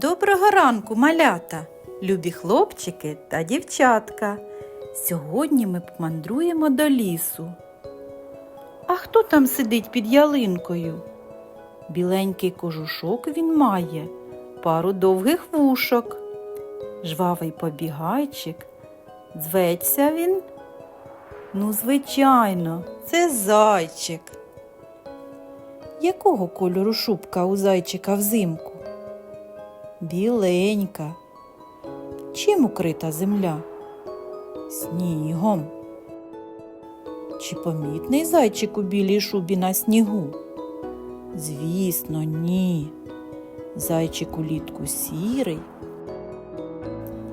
Доброго ранку, малята, любі хлопчики та дівчатка. Сьогодні ми помандруємо до лісу. А хто там сидить під ялинкою? Біленький кожушок він має, пару довгих вушок. Жвавий побігайчик. Зветься він? Ну, звичайно, це зайчик. Якого кольору шубка у зайчика взимку? Біленька. Чим укрита земля? Снігом. Чи помітний зайчик у білій шубі на снігу? Звісно, ні. Зайчик улітку сірий.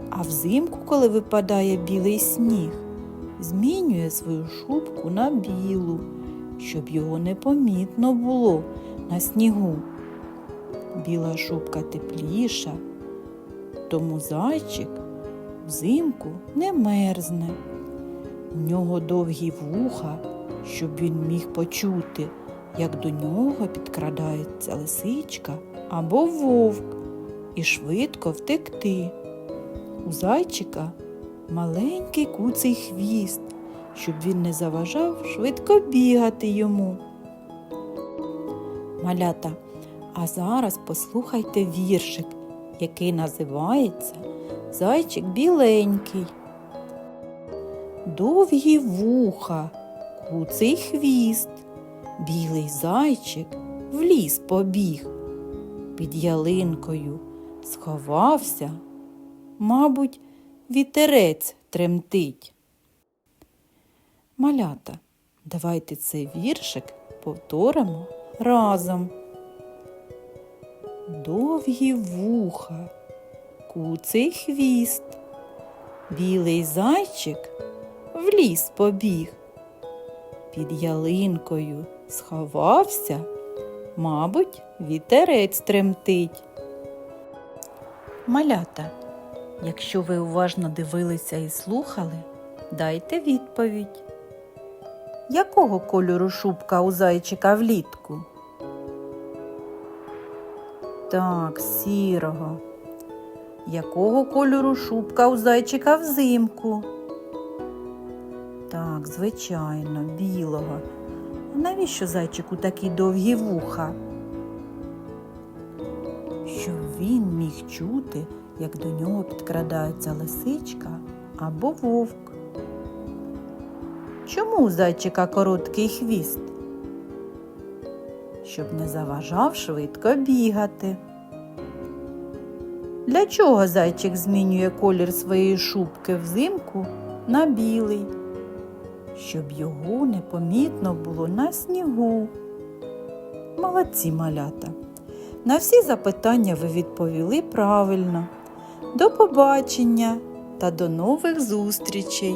А взимку, коли випадає білий сніг, змінює свою шубку на білу, щоб його непомітно було на снігу. Біла шубка тепліша, тому зайчик взимку не мерзне. У нього довгі вуха, щоб він міг почути, як до нього підкрадається лисичка або вовк, і швидко втекти. У зайчика маленький куций хвіст, щоб він не заважав швидко бігати йому. Малята, а зараз послухайте віршик, який називається Зайчик біленький. Довгі вуха, куций хвіст, білий зайчик в ліс побіг. Під ялинкою сховався, мабуть, вітерець тремтить. Малята, давайте цей віршик повторимо разом. Довгі вуха, куций хвіст, білий зайчик в ліс побіг. Під ялинкою сховався, мабуть, вітерець тремтить. Малята, якщо ви уважно дивилися і слухали, дайте відповідь. Якого кольору шубка у зайчика влітку? Так, сірого. Якого кольору шубка у зайчика взимку? Так, звичайно, білого. А навіщо зайчику такі довгі вуха? Щоб він міг чути, як до нього підкрадається лисичка або вовк. Чому у зайчика короткий хвіст? Щоб не заважав швидко бігати. Для чого зайчик змінює колір своєї шубки взимку на білий? Щоб його непомітно було на снігу. Молодці малята. На всі запитання ви відповіли правильно. До побачення та до нових зустрічей!